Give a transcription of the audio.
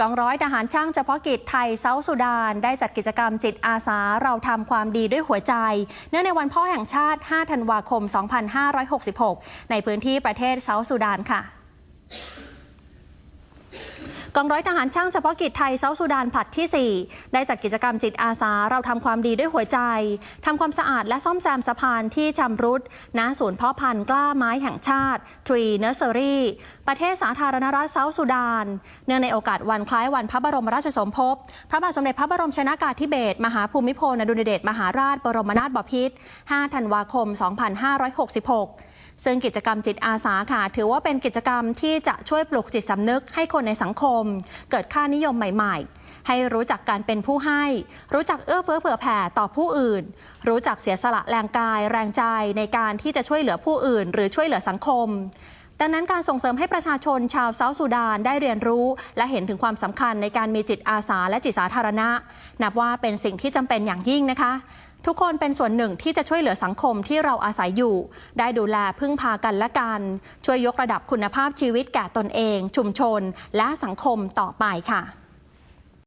กองร้อยทหารช่างเฉพาะกิจไทยเซาท์สุดาน ได้จัดกิจกรรมจิตอาสาเราทำความดีด้วยหัวใจ เนื่องในวันพ่อแห่งชาติ 5 ธันวาคม 2566 ในพื้นที่ประเทศเซาท์สุดานค่ะ กองร้อยทหารช่างเฉพาะกิจไทยเซาท์สุดานผลัดที่ 4 ได้จัดกิจกรรมจิตอาสาเราทำความดีด้วยหัวใจทำความสะอาดและซ่อมแซมสะพานที่ชำรุดณศูนย์เพาะพันธุ์กล้าไม้แห่งชาติ Tree Nursery ประเทศสาธารณรัฐเซาท์สุดาน เนื่องในโอกาสวันคล้ายวันพระบรมราชสมภพพระบาทสมเด็จพระบรมชนากาธิเบศรมหาภูมิพลอดุลยเดชมหาราชบรมนาถบพิตร5ธันวาคม 2566 ซึ่งกิจกรรมจิตอาสาค่ะ ถือว่าเป็นกิจกรรมที่จะช่วยปลุกจิตสำนึกให้คนในสังคม เกิดค่านิยมใหม่ ๆ ให้รู้จักการเป็นผู้ให้ รู้จักเอื้อเฟื้อเผื่อแผ่ต่อผู้อื่น รู้จักเสียสละแรงกาย แรงใจในการที่จะช่วยเหลือผู้อื่น หรือช่วยเหลือสังคมดังนั้นการส่งเสริมให้ประชาชนชาวเซาท์สุดานได้เรียนรู้ และเห็นถึงความสำคัญในการมีจิตอาสาและจิตสาธารณะ นับว่าเป็นสิ่งที่จำเป็นอย่างยิ่งนะคะ ทุกคนเป็นส่วนหนึ่งที่จะช่วยเหลือสังคมที่เราอาศัยอยู่ ได้ดูแลพึ่งพากันและกัน ช่วยยกระดับคุณภาพชีวิตแก่ตนเอง ชุมชน และสังคมต่อไปค่ะ